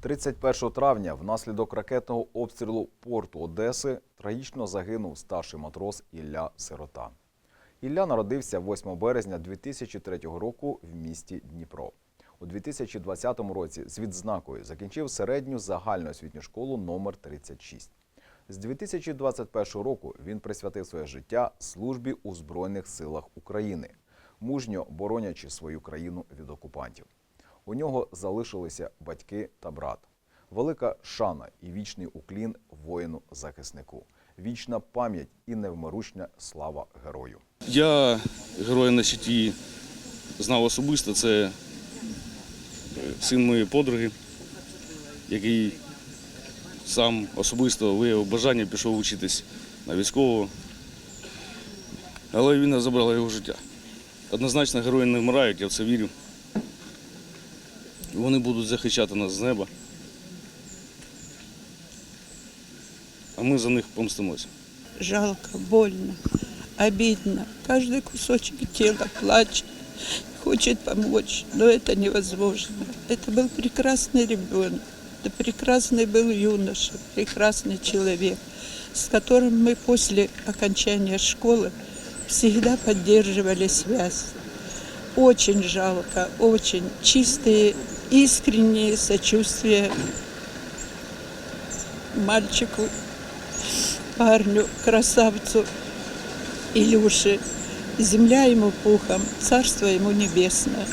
31 травня внаслідок ракетного обстрілу порту Одеси трагічно загинув старший матрос Ілля Сирота. Ілля народився 8 березня 2003 року в місті Дніпро. У 2020 році з відзнакою закінчив середню загальноосвітню школу номер 36. З 2021 року він присвятив своє життя службі у Збройних силах України, мужньо боронячи свою країну від окупантів. У нього залишилися батьки та брат. Велика шана і вічний уклін воїну-захиснику, вічна пам'ять і невмиручна слава герою. Я героя на щиті знав особисто. Це е, син моєї подруги, який сам особисто виявив бажання, пішов вчитись на військового. Але війна забрала його життя. Однозначно герої не вмирають, я в це вірю. Вони будуть захищати нас з неба. А ми за них помстимося. жалко, больно, обидно. Каждый кусочек тела плачет, хочет помочь, но это невозможно. Это был прекрасный ребенок, это прекрасный был юноша, прекрасный человек, с которым мы после окончания школы всегда поддерживали связь. Очень жалко, очень чистые, искренние сочувствия мальчику парню, красавцу Илюше. Земля ему пухом, царство ему небесное.